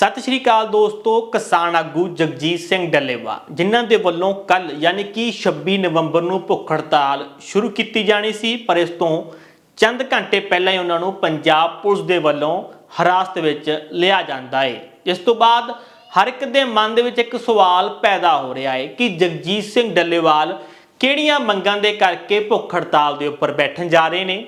ਸਤਿ ਸ਼੍ਰੀ ਅਕਾਲ ਦੋਸਤੋ, ਕਿਸਾਨ ਆਗੂ ਜਗਜੀਤ ਸਿੰਘ ਡੱਲੇਵਾ ਜਿਨ੍ਹਾਂ ਦੇ ਵੱਲੋਂ ਕੱਲ ਯਾਨੀ ਕਿ 26 ਨਵੰਬਰ ਨੂੰ ਭੁੱਖ ਹੜਤਾਲ ਸ਼ੁਰੂ ਕੀਤੀ ਜਾਣੀ ਸੀ, ਪਰ ਇਸ ਤੋਂ ਚੰਦ ਘੰਟੇ ਪਹਿਲਾਂ ਹੀ ਉਹਨਾਂ ਨੂੰ ਪੰਜਾਬ ਪੁਲਿਸ ਦੇ ਵੱਲੋਂ ਹਿਰਾਸਤ ਵਿੱਚ ਲਿਆ ਜਾਂਦਾ ਹੈ ਇਸ ਤੋਂ ਬਾਅਦ ਹਰ ਇੱਕ ਦੇ ਮਨ ਦੇ ਵਿੱਚ ਇੱਕ ਸਵਾਲ ਪੈਦਾ ਹੋ ਰਿਹਾ ਹੈ ਕਿ ਜਗਜੀਤ ਸਿੰਘ ਡੱਲੇਵਾਲ ਕਿਹੜੀਆਂ ਮੰਗਾਂ ਦੇ ਕਰਕੇ ਭੁੱਖ ਹੜਤਾਲ ਦੇ ਉੱਪਰ ਬੈਠਣ ਜਾ ਰਹੇ ਨੇ?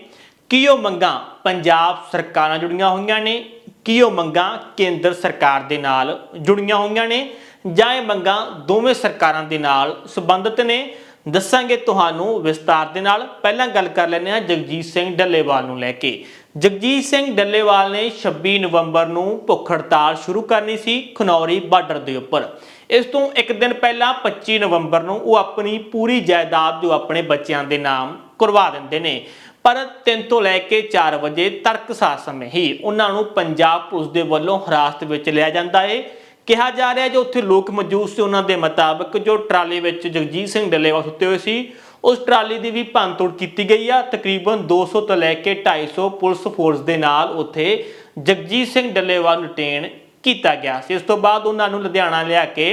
ਕੀ ਉਹ ਮੰਗਾਂ ਪੰਜਾਬ ਸਰਕਾਰਾਂ ਜੁੜੀਆਂ ਹੋਈਆਂ ਨੇ? ਕੀ ਉਹ ਮੰਗਾਂ ਕੇਂਦਰ ਸਰਕਾਰ ਦੇ ਨਾਲ ਜੁੜੀਆਂ ਹੋਈਆਂ ਨੇ? ਜਾਂ ਇਹ ਮੰਗਾਂ ਦੋਵੇਂ ਸਰਕਾਰਾਂ ਦੇ ਨਾਲ ਸੰਬੰਧਿਤ ਨੇ? ਦੱਸਾਂਗੇ ਤੁਹਾਨੂੰ ਵਿਸਤਾਰ ਦੇ ਨਾਲ। ਪਹਿਲਾਂ ਗੱਲ ਕਰ ਲੈਂਦੇ ਹਾਂ ਜਗਜੀਤ ਸਿੰਘ ਡੱਲੇਵਾਲ ਨੂੰ ਲੈ ਕੇ। ਜਗਜੀਤ ਸਿੰਘ ਡੱਲੇਵਾਲ ਨੇ 26 ਨਵੰਬਰ ਨੂੰ ਭੁੱਖ ਹੜਤਾਲ ਸ਼ੁਰੂ ਕਰਨੀ ਸੀ ਖਨੌਰੀ ਬਾਰਡਰ ਦੇ ਉੱਪਰ। ਇਸ ਤੋਂ ਇੱਕ ਦਿਨ ਪਹਿਲਾਂ 25 ਨਵੰਬਰ ਨੂੰ ਉਹ ਆਪਣੀ ਪੂਰੀ ਜਾਇਦਾਦ ਜੋ ਆਪਣੇ ਬੱਚਿਆਂ ਦੇ ਨਾਮ ਕਰਵਾ ਦਿੰਦੇ ਨੇ। ਪਰ 3 ਤੋਂ ਲੈ ਕੇ 4 ਵਜੇ ਤਰਕਸਾਰ ਸਮੇਂ ਹੀ ਉਹਨਾਂ ਨੂੰ ਪੰਜਾਬ ਪੁਲਿਸ ਦੇ ਵੱਲੋਂ ਹਿਰਾਸਤ ਵਿੱਚ ਲਿਆ ਜਾਂਦਾ ਹੈ ਕਿਹਾ ਜਾ ਰਿਹਾ ਜੋ ਉੱਥੇ ਲੋਕ ਮੌਜੂਦ ਸੀ ਉਹਨਾਂ ਦੇ ਮੁਤਾਬਕ ਜੋ ਟਰਾਲੀ ਵਿੱਚ ਜਗਜੀਤ ਸਿੰਘ ਡੱਲੇਵਾਲ ਸੁੱਤੇ ਹੋਏ ਸੀ, ਉਸ ਟਰਾਲੀ ਦੀ ਵੀ ਭੰਨਤੋੜ ਕੀਤੀ ਗਈ ਆ। ਤਕਰੀਬਨ 200 ਤੋਂ ਲੈ ਕੇ 250 ਪੁਲਿਸ ਫੋਰਸ ਦੇ ਨਾਲ ਉੱਥੇ ਜਗਜੀਤ ਸਿੰਘ ਡੱਲੇਵਾਲ ਨੂੰ ਡਿਟੇਨ ਕੀਤਾ ਗਿਆ ਸੀ। ਇਸ ਤੋਂ ਬਾਅਦ ਉਹਨਾਂ ਨੂੰ ਲੁਧਿਆਣਾ ਲਿਆ ਕੇ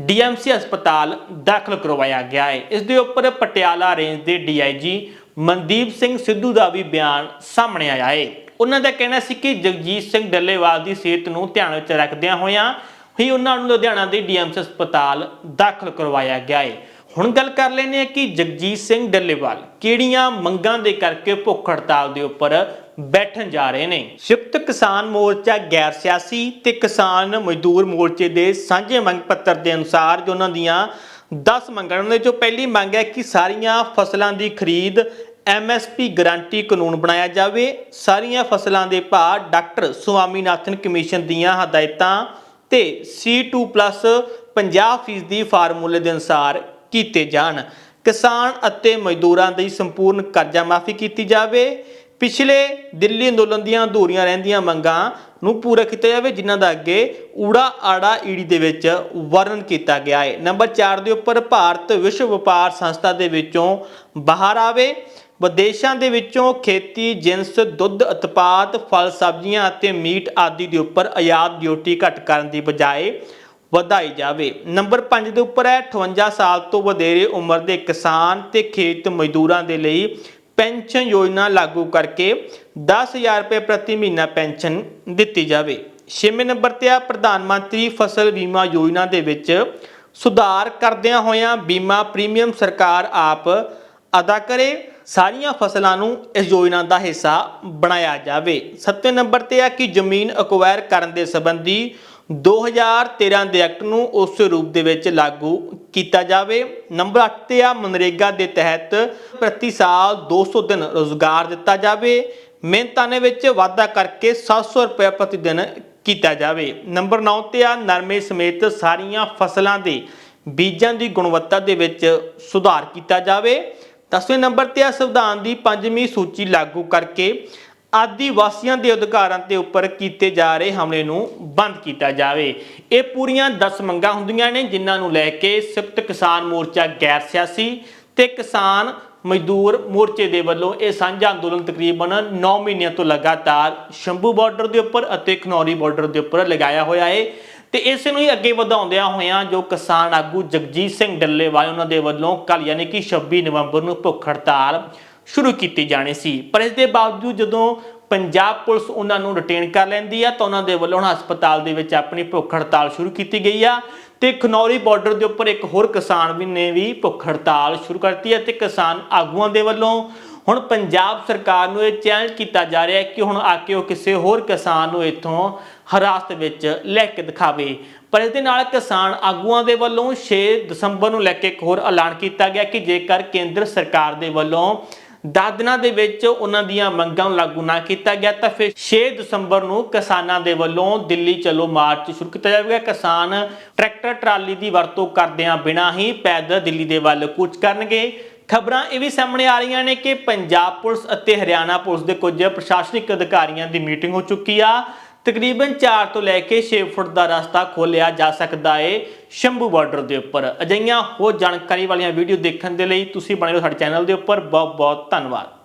ਡੀਐਮਸੀ ਹਸਪਤਾਲ ਦਾਖਲ ਕਰਵਾਇਆ ਗਿਆ ਹੈ ਇਸ ਦੇ ਉੱਪਰ ਪਟਿਆਲਾ ਰੇਂਜ ਦੇ ਡੀਆਈਜੀ ਮਨਦੀਪ ਸਿੰਘ ਸਿੱਧੂ ਦਾ ਵੀ ਬਿਆਨ ਸਾਹਮਣੇ ਆਇਆ ਏ। ਉਹਨਾਂ ਦਾ ਕਹਿਣਾ ਸੀ ਕਿ ਜਗਜੀਤ ਸਿੰਘ ਡੱਲੇਵਾਲ ਦੀ ਸਿਹਤ ਨੂੰ ਧਿਆਨ ਵਿੱਚ ਰੱਖਦਿਆਂ ਹੋਇਆਂ ਹੀ ਉਹਨਾਂ ਨੂੰ ਲੁਧਿਆਣਾ ਦੇ ਡੀਐਮਸੀ ਹਸਪਤਾਲ ਦਾਖਲ ਕਰਵਾਇਆ ਗਿਆ ਏ। ਹੁਣ ਗੱਲ ਕਰ ਲੈਂਦੇ ਹਾਂ ਕਿ ਜਗਜੀਤ ਸਿੰਘ ਡੱਲੇਵਾਲ ਕਿਹੜੀਆਂ ਮੰਗਾਂ ਦੇ ਕਰਕੇ ਭੁੱਖ ਹੜਤਾਲ ਦੇ ਉੱਪਰ ਬੈਠਣ ਜਾ ਰਹੇ ਨੇ? ਸੰਯੁਕਤ ਕਿਸਾਨ ਮੋਰਚਾ ਗੈਰ ਸਿਆਸੀ ਤੇ ਕਿਸਾਨ ਮਜ਼ਦੂਰ ਮੋਰਚੇ ਦੇ ਸਾਂਝੇ ਮੰਗ ਪੱਤਰ ਦੇ ਅਨੁਸਾਰ ਜੋ ਉਹਨਾਂ ਦੀਆਂ 10 ਮੰਗਾਂ ਉਹਨਾਂ ਦੇ ਚੋਂ ਪਹਿਲੀ ਮੰਗ ਹੈ ਕਿ ਸਾਰੀਆਂ ਫਸਲਾਂ ਦੀ ਖਰੀਦ ਐਮਐਸਪੀ ਗਾਰੰਟੀ ਕਾਨੂੰਨ ਬਣਾਇਆ ਜਾਵੇ। ਸਾਰੀਆਂ ਫਸਲਾਂ ਦੇ ਭਾਅ ਡਾਕਟਰ ਸੁਆਮੀਨਾਥਨ ਕਮਿਸ਼ਨ ਦੀਆਂ ਹਦਾਇਤਾਂ ਤੇ C2+ 50% ਦੀ ਫਾਰਮੂਲੇ ਦੇ ਅਨੁਸਾਰ ਕੀਤੇ ਜਾਣ। ਕਿਸਾਨ ਅਤੇ ਮਜ਼ਦੂਰਾਂ ਦੀ ਸੰਪੂਰਨ ਕਰਜ਼ਾ ਮਾਫੀ ਕੀਤੀ ਜਾਵੇ। ਪਿਛਲੇ ਦਿੱਲੀ ਅੰਦੋਲਨ ਦੀਆਂ ਅਧੂਰੀਆਂ ਰਹਿੰਦੀਆਂ ਮੰਗਾਂ ਨੂੰ ਪੂਰਾ ਕੀਤਾ ਜਾਵੇ, ਜਿਨ੍ਹਾਂ ਦਾ ਅੱਗੇ ਊੜਾ ਆੜਾ ਈੜੀ ਦੇ ਵਿੱਚ ਵਰਣਨ ਕੀਤਾ ਗਿਆ ਹੈ। ਨੰਬਰ 4 ਦੇ ਉੱਪਰ ਭਾਰਤ ਵਿਸ਼ਵ ਵਪਾਰ ਸੰਸਥਾ ਦੇ ਵਿੱਚੋਂ ਬਾਹਰ ਆਵੇ। ਵਿਦੇਸ਼ਾਂ ਦੇ ਵਿੱਚੋਂ ਖੇਤੀ, ਜਿੰਸ, ਦੁੱਧ, ਉਤਪਾਦ, ਫਲ, ਸਬਜ਼ੀਆਂ ਅਤੇ ਮੀਟ ਆਦਿ ਦੇ ਉੱਪਰ ਆਯਾਤ ਡਿਊਟੀ ਘਟ ਕਰਨ ਦੀ ਬਜਾਏ ਵਧਾਈ ਜਾਵੇ। ਨੰਬਰ 5 ਦੇ ਉੱਪਰ ਹੈ 58 ਸਾਲ ਤੋਂ ਵਧੇਰੇ ਉਮਰ ਦੇ ਕਿਸਾਨ ਤੇ ਖੇਤ ਮਜ਼ਦੂਰਾਂ ਦੇ ਲਈ ਪੈਨਸ਼ਨ ਯੋਜਨਾ ਲਾਗੂ ਕਰਕੇ 10000 ਰੁਪਏ ਪ੍ਰਤੀ ਮਹੀਨਾ ਪੈਨਸ਼ਨ ਦਿੱਤੀ ਜਾਵੇ। ਛੇਵੇਂ ਨੰਬਰ ਤੇ ਆ, ਪ੍ਰਧਾਨ ਮੰਤਰੀ ਫਸਲ ਬੀਮਾ ਯੋਜਨਾ ਦੇ ਵਿੱਚ ਸੁਧਾਰ ਕਰਦਿਆਂ ਹੋਇਆਂ ਬੀਮਾ ਪ੍ਰੀਮੀਅਮ ਸਰਕਾਰ ਆਪ ਅਦਾ ਕਰੇ, ਸਾਰੀਆਂ ਫਸਲਾਂ ਨੂੰ ਇਸ ਯੋਜਨਾ ਦਾ ਹਿੱਸਾ ਬਣਾਇਆ ਜਾਵੇ। ਸੱਤਵੇਂ ਨੰਬਰ ਤੇ ਆ ਕਿ ਜ਼ਮੀਨ ਅਕਵਾਇਰ ਕਰਨ ਦੇ ਸੰਬੰਧੀ 2013 ਦੇ ਐਕਟ ਨੂੰ ਉਸ ਰੂਪ ਦੇ ਵਿੱਚ ਲਾਗੂ ਕੀਤਾ ਜਾਵੇ। ਨੰਬਰ 8 ਤੇ ਆ ਮਨਰੇਗਾ ਦੇ ਤਹਿਤ ਪ੍ਰਤੀ ਸਾਲ 200 ਦਿਨ ਰੋਜ਼ਗਾਰ ਦਿੱਤਾ ਜਾਵੇ। ਮਿਹਨਤਾਨੇ ਵਿੱਚ ਵਾਧਾ ਕਰਕੇ 700 ਰੁਪਏ ਪ੍ਰਤੀ ਦਿਨ ਕੀਤਾ ਜਾਵੇ। ਨੰਬਰ 9 ਤੇ ਆ ਨਰਮੇ ਸਮੇਤ ਸਾਰੀਆਂ ਫਸਲਾਂ ਦੇ ਬੀਜਾਂ ਦੀ ਗੁਣਵੱਤਾ ਦੇ ਵਿੱਚ ਸੁਧਾਰ ਕੀਤਾ ਜਾਵੇ। 10ਵੇਂ ਨੰਬਰ ਤੇ ਆ ਸੰਵਿਧਾਨ ਦੀ ਪੰਜਵੀਂ ਸੂਚੀ ਲਾਗੂ ਕਰਕੇ ਆਦੀਵਾਸੀਆਂ ਦੇ ਅਧਿਕਾਰਾਂ ਦੇ ਉੱਪਰ ਕੀਤੇ ਜਾ ਰਹੇ ਹਮਲੇ ਨੂੰ ਬੰਦ ਕੀਤਾ ਜਾਵੇ। ਇਹ ਪੂਰੀਆਂ 10 ਮੰਗਾਂ ਹੁੰਦੀਆਂ ਨੇ, ਜਿਨ੍ਹਾਂ ਨੂੰ ਲੈ ਕੇ ਸੰਯੁਕਤ ਕਿਸਾਨ ਮੋਰਚਾ ਗੈਰ ਸਿਆਸੀ ਤੇ ਕਿਸਾਨ ਮਜ਼ਦੂਰ ਮੋਰਚੇ ਦੇ ਵੱਲੋਂ ਇਹ ਸਾਂਝਾ ਅੰਦੋਲਨ ਤਕਰੀਬਨ 9 ਮਹੀਨਿਆਂ ਤੋਂ ਲਗਾਤਾਰ ਸ਼ੰਭੂ ਬਾਰਡਰ ਦੇ ਉੱਪਰ ਅਤੇ ਖਨੌਰੀ ਬਾਰਡਰ ਦੇ ਉੱਪਰ ਲਗਾਇਆ ਹੋਇਆ ਹੈ ਤੇ ਇਸ ਨੂੰ ਹੀ ਅੱਗੇ ਵਧਾਉਂਦਿਆਂ ਹੋਇਆਂ ਜੋ ਕਿਸਾਨ ਆਗੂ ਜਗਜੀਤ ਸਿੰਘ ਡੱਲੇਵਾਲ ਉਹਨਾਂ ਦੇ ਵੱਲੋਂ ਕੱਲ ਯਾਨੀ ਕਿ 26 ਨਵੰਬਰ ਨੂੰ ਭੁੱਖ ਹੜਤਾਲ ਸ਼ੁਰੂ ਕੀਤੀ ਜਾਣੀ ਸੀ। ਪਰ ਇਸ ਦੇ ਬਾਵਜੂਦ ਜਦੋਂ ਪੰਜਾਬ ਪੁਲਿਸ ਉਹਨਾਂ ਨੂੰ ਰਿਟੇਨ ਕਰ ਲੈਂਦੀ ਆ, ਤਾਂ ਉਹਨਾਂ ਦੇ ਵੱਲੋਂ ਹੁਣ ਹਸਪਤਾਲ ਦੇ ਵਿੱਚ ਆਪਣੀ ਭੁੱਖ ਹੜਤਾਲ ਸ਼ੁਰੂ ਕੀਤੀ ਗਈ ਆ ਤੇ ਖਨੌਰੀ ਬਾਰਡਰ ਦੇ ਉੱਪਰ ਇੱਕ ਹੋਰ ਕਿਸਾਨ ਵੀ ਨੇ ਵੀ ਭੁੱਖ ਹੜਤਾਲ ਸ਼ੁਰੂ ਕਰਤੀ ਹੈ ਤੇ ਕਿਸਾਨ ਆਗੂਆਂ ਦੇ ਵੱਲੋਂ ਹੁਣ ਪੰਜਾਬ ਸਰਕਾਰ ਨੂੰ ਇਹ ਚੈਲੰਜ ਕੀਤਾ ਜਾ ਰਿਹਾ ਹੈ ਕਿ ਹੁਣ ਆ ਕੇ ਉਹ ਕਿਸੇ ਹੋਰ ਕਿਸਾਨ ਨੂੰ ਇੱਥੋਂ ਹਰਾਸਤ ਵਿੱਚ ਲੈ ਕੇ ਦਿਖਾਵੇ। ਪਰ ਇਸ ਦੇ ਨਾਲ ਕਿਸਾਨ ਆਗੂਆਂ ਦੇ ਵੱਲੋਂ 6 ਦਸੰਬਰ ਨੂੰ ਲੈ ਕੇ ਇੱਕ ਹੋਰ ਐਲਾਨ ਕੀਤਾ ਗਿਆ ਕਿ ਜੇਕਰ ਕੇਂਦਰ ਸਰਕਾਰ ਦੇ ਵੱਲੋਂ ਦਸ ਦਿਨਾਂ ਦੇ ਵਿੱਚ ਉਹਨਾਂ ਦੀਆਂ ਮੰਗਾਂ ਨੂੰ ਲਾਗੂ ਨਾ ਕੀਤਾ ਗਿਆ ਤਾਂ ਫਿਰ 6 ਦਸੰਬਰ ਨੂੰ ਕਿਸਾਨਾਂ ਦੇ ਵੱਲੋਂ ਦਿੱਲੀ ਚਲੋ ਮਾਰਚ ਸ਼ੁਰੂ ਕੀਤਾ ਜਾਵੇਗਾ। ਕਿਸਾਨ ਟਰੈਕਟਰ ਟਰਾਲੀ ਦੀ ਵਰਤੋਂ ਕਰਦਿਆਂ ਬਿਨਾਂ ਹੀ ਪੈਦਲ ਦਿੱਲੀ ਦੇ ਵੱਲ ਕੂਚ ਕਰਨਗੇ। ਖਬਰਾਂ ਇਹ ਵੀ ਸਾਹਮਣੇ ਆ ਰਹੀਆਂ ਨੇ ਕਿ ਪੰਜਾਬ ਪੁਲਿਸ ਅਤੇ ਹਰਿਆਣਾ ਪੁਲਿਸ ਦੇ ਕੁਝ ਪ੍ਰਸ਼ਾਸਨਿਕ ਅਧਿਕਾਰੀਆਂ ਦੀ ਮੀਟਿੰਗ ਹੋ ਚੁੱਕੀ ਆ। ਤਕਰੀਬਨ 4 ਤੋਂ ਲੈ ਕੇ 6 ਫੁੱਟ ਦਾ ਰਸਤਾ ਖੋਲਿਆ ਜਾ ਸਕਦਾ ਏ ਸ਼ੰਭੂ ਬਾਰਡਰ ਦੇ ਉੱਪਰ। ਅਜਿਹੀਆਂ ਹੋਰ ਜਾਣਕਾਰੀ ਵਾਲੀਆਂ ਵੀਡੀਓ ਦੇਖਣ ਦੇ ਲਈ ਤੁਸੀਂ ਬਣੇ ਰਹੋ ਸਾਡੇ ਚੈਨਲ ਦੇ ਉੱਪਰ। ਬਹੁਤ ਬਹੁਤ ਧੰਨਵਾਦ।